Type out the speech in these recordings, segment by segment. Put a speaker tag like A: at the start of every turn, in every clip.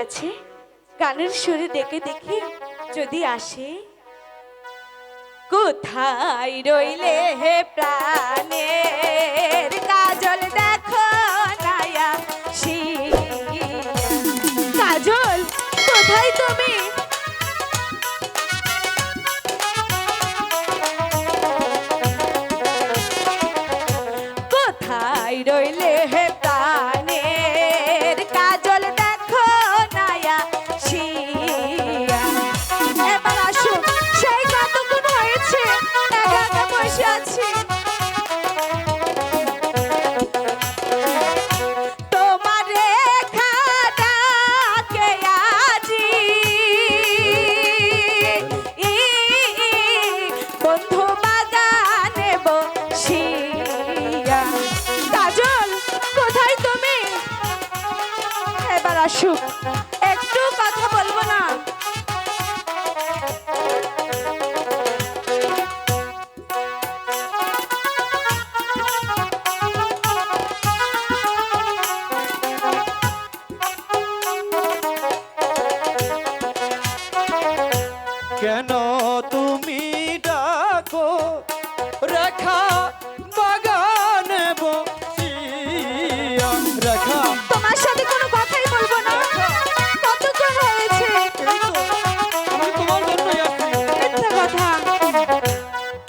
A: কাছে গানের সুরে ডেকে দেখি যদি আসে, কোথায় রইলে হে প্রাণে কোথায় রইলে হে প্রাণ? Machu.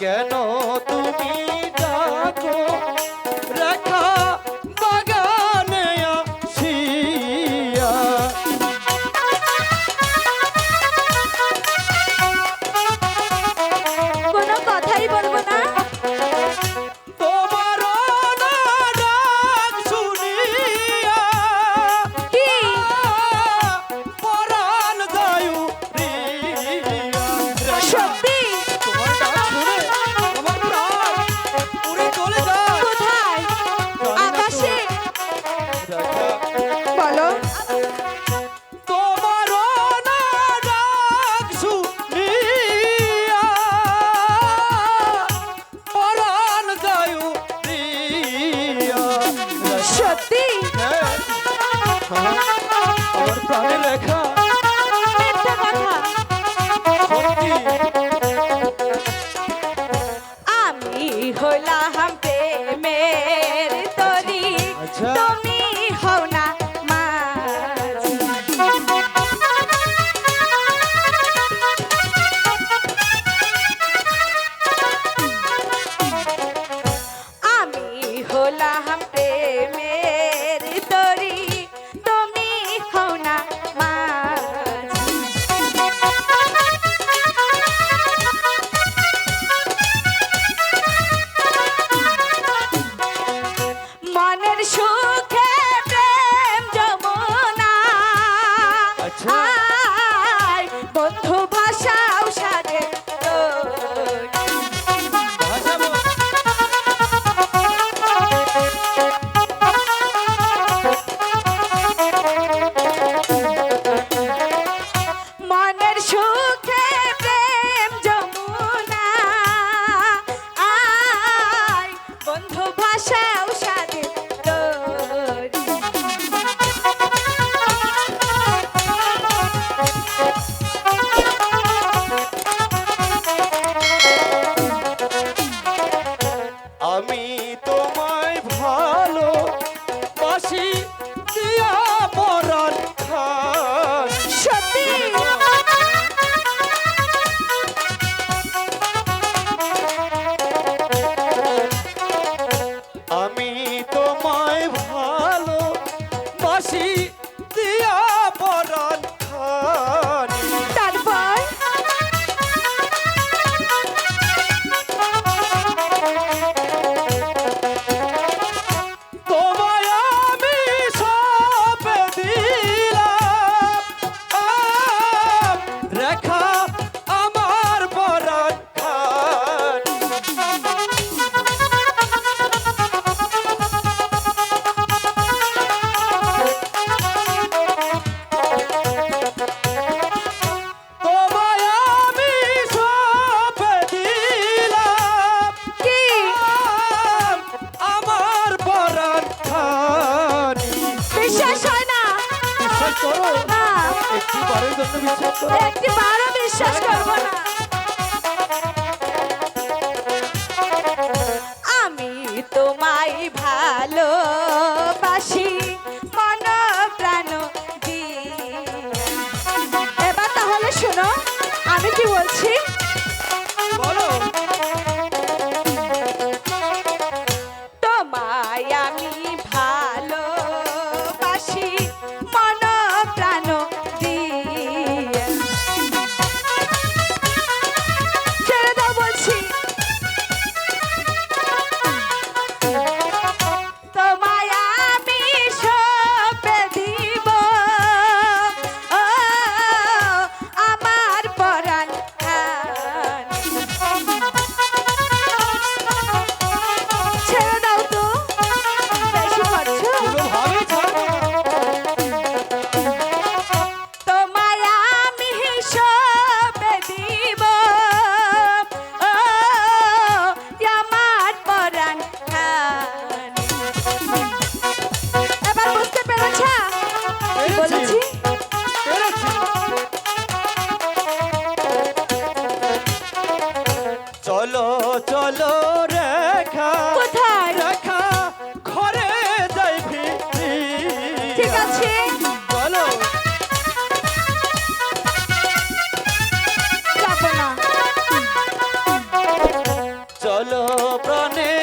B: কেন তুমি
A: Yeah.
B: একটি বারের জন্য বিশ্বাস করো
A: একটি বারও বিশ্বাস করব না।
B: চলো প্রাণে